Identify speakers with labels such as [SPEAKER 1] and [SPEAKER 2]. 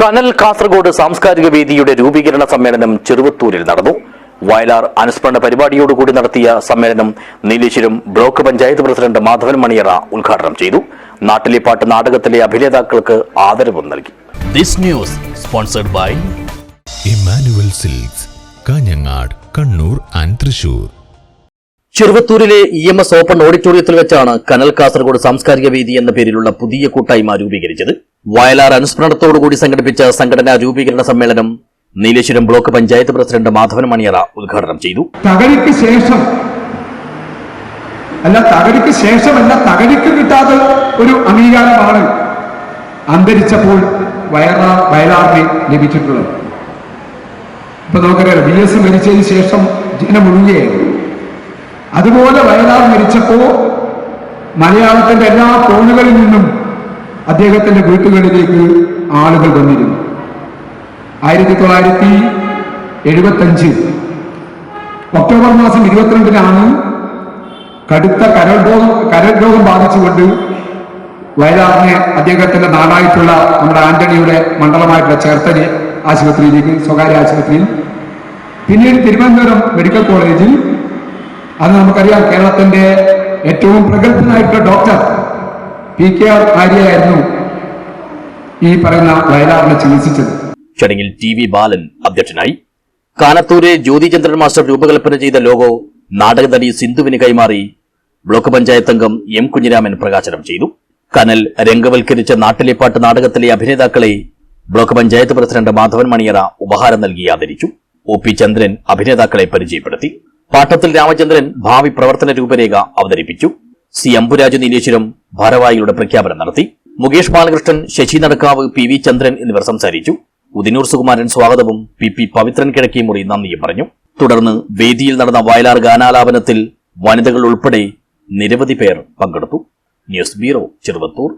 [SPEAKER 1] കനൽ കാസർഗോഡ് സാംസ്കാരിക വേദിയുടെ രൂപീകരണ സമ്മേളനം ചെറുവത്തൂരിൽ നടന്നു. വയലാർ അനുസ്മരണ പരിപാടിയോടുകൂടി നടത്തിയ സമ്മേളനം നീലേശ്വരം ബ്ലോക്ക് പഞ്ചായത്ത് പ്രസിഡന്റ് മാധവൻ മണിയറ ഉദ്ഘാടനം ചെയ്തു. നാട്ടിലെ പാട്ട് നാടകത്തിലെ അഭിനേതാക്കൾക്ക് ആദരവും നൽകി.
[SPEAKER 2] This news sponsored by
[SPEAKER 3] Emmanuel Silks Kanhangad Kannur and Thrissur
[SPEAKER 1] ചെറുവത്തൂരിലെ E M S open ഓഡിറ്റോറിയത്തിൽ വെച്ചാണ് കനൽ കാസർഗോഡ് സാംസ്കാരിക വേദി എന്ന പേരിലുള്ള പുതിയ കൂട്ടായ്മ രൂപീകരിച്ചത്. വയലാർ അനുസ്മരണത്തോടുകൂടി സംഘടിപ്പിച്ച സംഘടനാ രൂപീകരണ സമ്മേളനം നീലേശ്വരം ബ്ലോക്ക് പഞ്ചായത്ത് പ്രസിഡന്റ് മാധവൻ മണിയറ ഉദ്ഘാടനം ചെയ്തു.
[SPEAKER 4] തകഴിക്ക് ശേഷം അല്ല തകഴിക്ക് ശേഷമല്ല തകഴിക്ക് കിട്ടാത്ത ഒരു അംഗീകാരമാണ് അന്തരിച്ചപ്പോൾ വയറാർ വയലാറിന് ലഭിച്ചിട്ടുള്ളത്. ഇപ്പൊ നമുക്കറിയാം ബി എസ് മരിച്ചതിന് ശേഷം ജനം ഒഴുകുകയായിരുന്നു അതുപോലെ വയലാർ മരിച്ചപ്പോ മലയാളത്തിന്റെ എല്ലാ കോണുകളിൽ നിന്നും അദ്ദേഹത്തിന്റെ വീട്ടുകളിലേക്ക് ആളുകൾ വന്നിരുന്നു. ആയിരത്തി തൊള്ളായിരത്തി എഴുപത്തഞ്ച് ഒക്ടോബർ മാസം ഇരുപത്തിരണ്ടിനാണ് കടുത്ത കരൾ രോഗം കരൾ രോഗം ബാധിച്ചുകൊണ്ട് വയലാറിനെ അദ്ദേഹത്തിന്റെ നാടായിട്ടുള്ള നമ്മുടെ ആന്റണിയുടെ മണ്ഡലമായിട്ടുള്ള ചേർത്തല ആശുപത്രിയിലേക്ക് സ്വകാര്യ ആശുപത്രിയിൽ. പിന്നീട് തിരുവനന്തപുരം മെഡിക്കൽ കോളേജിൽ അന്ന് നമുക്കറിയാം കേരളത്തിന്റെ ഏറ്റവും പ്രഗത്ഭനായിട്ടുള്ള ഡോക്ടർ പി കെ ആർ ആര്യയായിരുന്നു ഈ പറയുന്ന വയലാറിനെ ചികിത്സിച്ചത്.
[SPEAKER 1] ചടങ്ങിൽ ടി വി ബാലൻ അധ്യക്ഷനായി. കാനത്തൂരെ ജ്യോതിചന്ദ്രൻ മാസ്റ്റർ രൂപകൽപ്പന ചെയ്ത ലോഗോ നാടകനടി സിന്ധുവിന് കൈമാറി ബ്ലോക്ക് പഞ്ചായത്ത് അംഗം എം കുഞ്ഞിരാമൻ പ്രകാശനം ചെയ്തു. കനൽ രംഗവൽക്കരിച്ച നാട്ടിലെപ്പാട്ട് നാടകത്തിലെ അഭിനേതാക്കളെ ബ്ലോക്ക് പഞ്ചായത്ത് പ്രസിഡന്റ് മാധവൻ മണിയറ ഉപഹാരം നൽകി ആദരിച്ചു. ഒ പി ചന്ദ്രൻ അഭിനേതാക്കളെ പരിചയപ്പെടുത്തി. പാട്ടത്തിൽ രാമചന്ദ്രൻ ഭാവി പ്രവർത്തന രൂപരേഖ അവതരിപ്പിച്ചു. സി അമ്പുരാജ് നീലേശ്വരം ഭാരവാഹികളുടെ പ്രഖ്യാപനം നടത്തി. മുകേഷ് ബാലകൃഷ്ണൻ ശശി നടക്കാവ് പി വി ചന്ദ്രൻ എന്നിവർ സംസാരിച്ചു. ഉദിനൂർ സുകുമാരൻ സ്വാഗതവും പി പി പവിത്രൻ കിഴക്കിമുറി നന്ദിയും പറഞ്ഞു. തുടർന്ന് വേദിയിൽ നടന്ന വയലാർ ഗാനാലാപനത്തിൽ വനിതകൾ ഉൾപ്പെടെ നിരവധി പേർ പങ്കെടുത്തു. News bureau Cheruvathur.